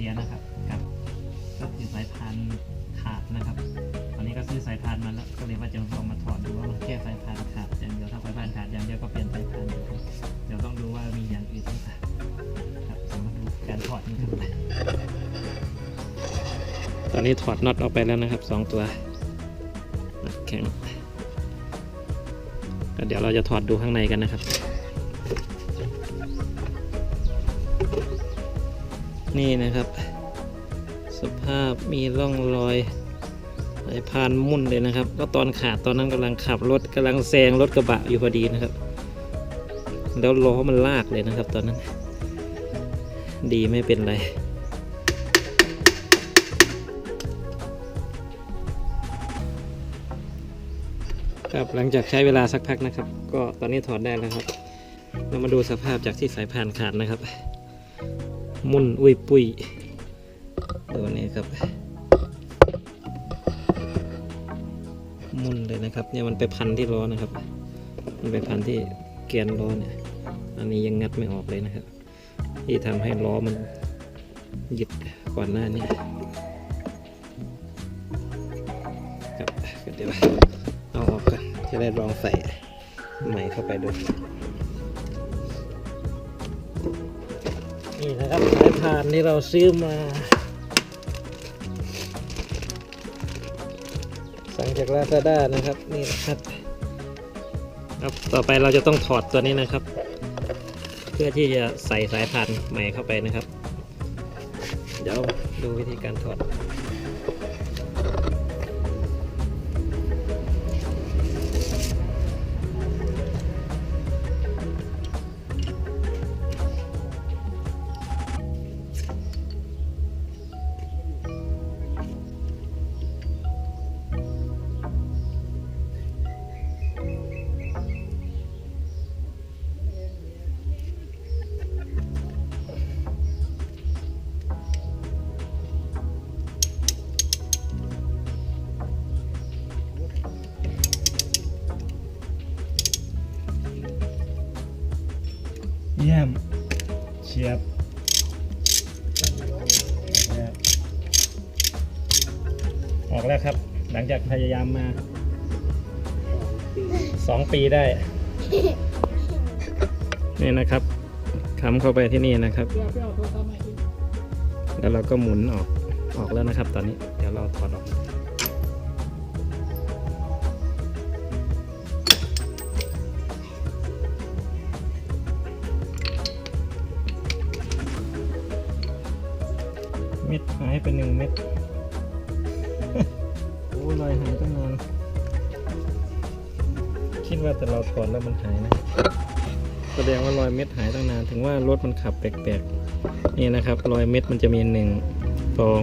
สียนะครับกับก็คือสายพานขาดนะครับ ตอนนี้ก็ซื้อสายพานมาแล้วก็เลยว่าจะลองมาถอดดูว่าแค่สายพานขาดอย่างเดียวถ้าสายพานขาดอย่างเดียวก็เปลี่ยนสายพานเดี๋ยวเดี๋ยวต้องดูว่ามีอย่างอื่นต้องขาครับสำหรับดูการถอดนี่ครับตอนนี้ถอดน็อตออกไปแล้วนะครับสองตัวแข็งก็เดี๋ยวเราจะถอดดูข้างในกันนะครับ นี่นะครับ สภาพมีร่องรอยสายพานมุ่นเลยนะครับ ก็ตอนขาดตอนนั้นกำลังขับรถกำลังแซงรถกระบะอยู่พอดีนะครับ แล้วล้อมันลากเลยนะครับ ตอนนั้น ดีไม่เป็นไรครับหลังจากใช้เวลาสักพักนะครับ ก็ตอนนี้ถอดได้แล้วครับ เรามาดูสภาพจากที่สายพานขาดนะครับ มุ่นอุ้ยปุยตัวนี้ครับมุ่นเลยนะครับเนี่ยมันไปพันที่ล้อนะครับ มันไปพันที่เกียนล้อเนี่ยอันนี้ยังงัดไม่ออกเลยนะครับ ที่ทำให้ล้อมันหยึดก่อนหน้านี้ครับเดี๋ยวเอาออกกันจะได้ลองใส่ใหม่เข้าไปดู นี่นะครับสายพานที่เราซื้อมา สั่งจากลาซาด้านะครับ นี่นะครับ ครับต่อไปเราจะต้องถอดตัวนี้นะครับ เพื่อที่จะใส่สายพานใหม่เข้าไปนะครับ เดี๋ยวดูวิธีการถอด ยี่ยมเฉียบออกแล้วครับ หลังจากพยายามมาสองปีได้ นี่นะครับคำเข้าไปที่นี่นะครับ แล้วเราก็หมุนออกออกแล้วนะครับ ตอนนี้เดี๋ยวเราถอดออก เม็ดหายไปหนึ่งเม็ดโอ้รอยหายตั้งนานคิดว่าแต่เราถอดแล้วมันหายนะแสดงว่ารอยเม็ดหายตั้งนานถึงว่ารถมันขับแปลกๆนี่นะครับรอยเม็ดมันจะมีหนึ่งสอง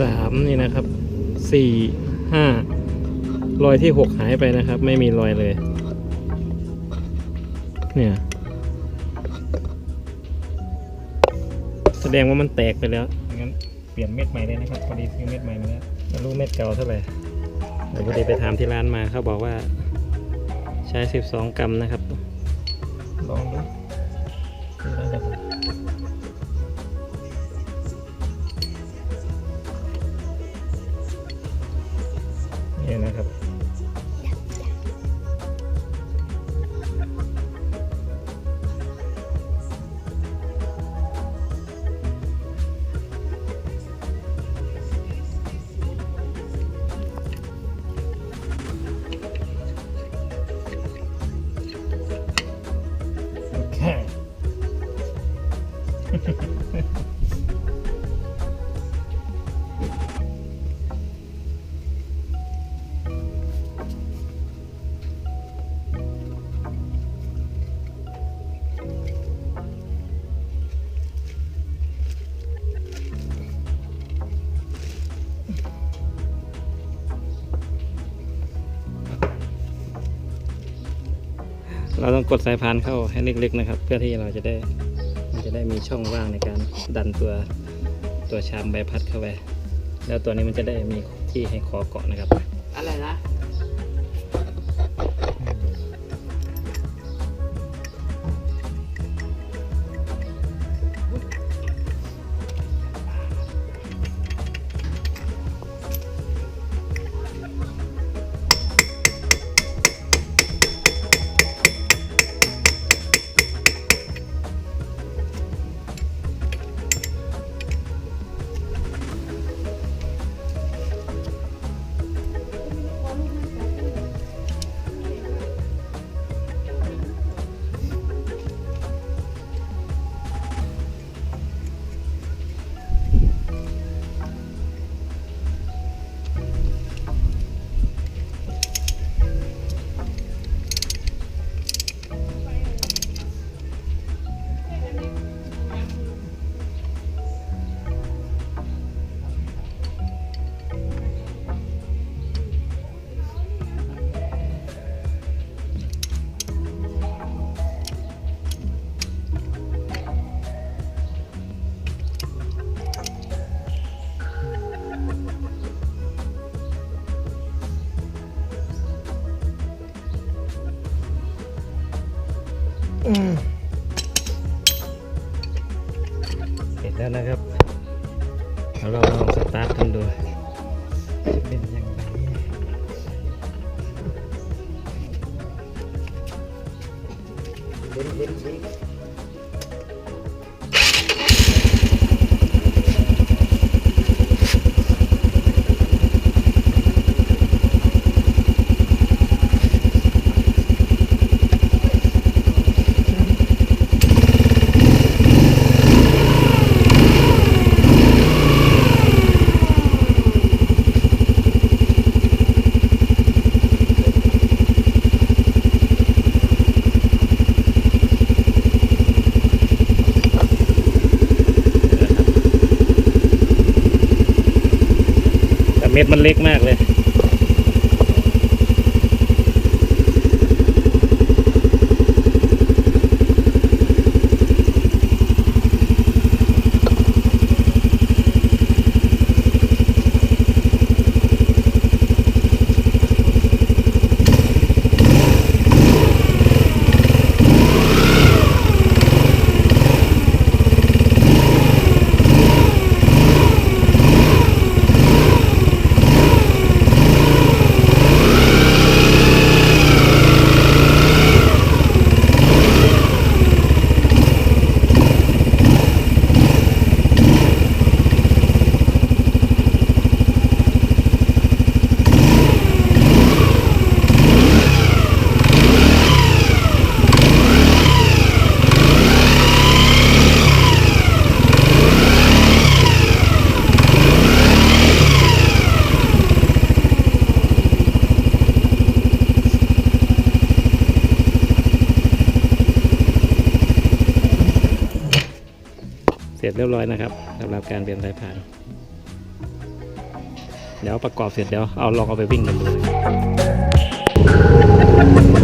สามนี่นะครับสี่ห้ารอยที่หกหายไปนะครับ ไม่มีรอยเลย เนี่ย ดงว่ามันแตกไปแล้วงั้นเปลี่ยนเม็ดใหม่เลยนะครับพอดีซื้อเม็ดใหม่มาแล้วไม่รู้เม็ดเก่าเท่าไหร่เดี๋ยวพอดีไปถามที่ร้านมาเขาบอกว่า ใช้ 12 กรัมนะครับลองดูดู เราต้องกดสายพานเข้าให้เล็กๆนะครับ เพื่อที่เราจะได้มันจะได้มีช่องว่างในการดันตัวตัวชามใบพัดเข้าไปแล้วตัวนี้มันจะได้มีที่ให้คอเกาะนะครับ อะไรนะ แล้วนะครับเราลองสตาร์ทกันดูจะเป็นยังไงแต่เเม็ดมันเล็กมากเลย เรียบร้อยนะครับสำหรับการเปลี่ยนสายพาน เดี๋ยวประกอบเสร็จเดี๋ยวเอาลองเอาไปวิ่งกันดู